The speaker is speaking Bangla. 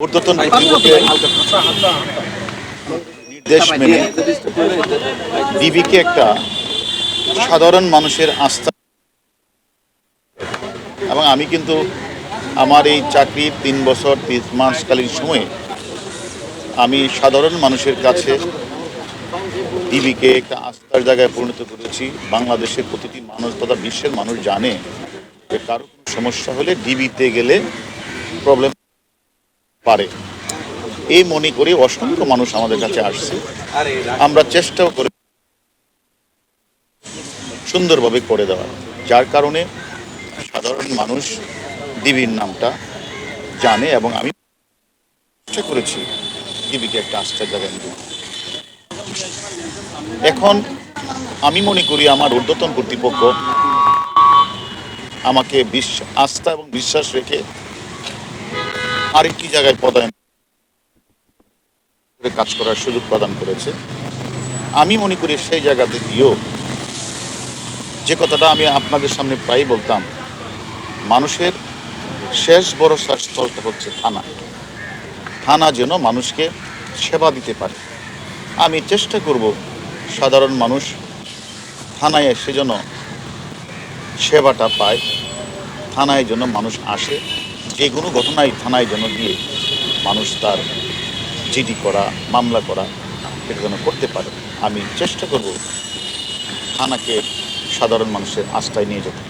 ঊর্ধ্বতন কর্তৃপক্ষের নির্দেশ মেনে ডিবিকে একটা সাধারণ মানুষের আস্থা এবং আমি কিন্তু আমার এই চাকরির তিন বছর তিন মাসকালীন সময়ে আমি সাধারণ মানুষের কাছে ডিবিকে একটা আস্থার জায়গায় পরিণত করেছি। বাংলাদেশের প্রতিটি মানুষ তথা বিশ্বের মানুষ জানে যে কারও কোনো সমস্যা হলে ডিবিতে গেলে প্রবলেম পারে। এই মনে করে অসংখ্য মানুষ আমাদের কাছে আসছে। আমরা চেষ্টাও করে সুন্দরভাবে করে দেওয়ার। যার কারণে সাধারণ মানুষ ডিবির নামটা জানে এবং আমি চেষ্টা করেছি ডিবিকে একটা আস্থার জায়গায় এখন আমি মনে করি আমার ঊর্ধ্বতন কর্তৃপক্ষ আমাকে বিশ্বাস আস্থা এবং বিশ্বাস রেখে আরেকটি জায়গায় পদায়ন করে কাজ করার সুযোগ প্রদান করেছে। আমি মনে করি সেই জায়গাতে গিয়েও যে কথাটা আমি আপনাদের সামনে প্রায় বলতাম, মানুষের শেষ ভরসা স্থলটা হচ্ছে থানা। থানা যেন মানুষকে সেবা দিতে পারে। আমি চেষ্টা করব সাধারণ মানুষ থানায় এসে যেন সেবাটা পায়, থানায় যেন মানুষ আসে। যে কোনো ঘটনায় থানায় যেন গিয়ে মানুষ তার জিডি করা, মামলা করা, এটা যেন করতে পারে। আমি চেষ্টা করব থানাকে সাধারণ মানুষের আস্থায় নিয়ে যেতে।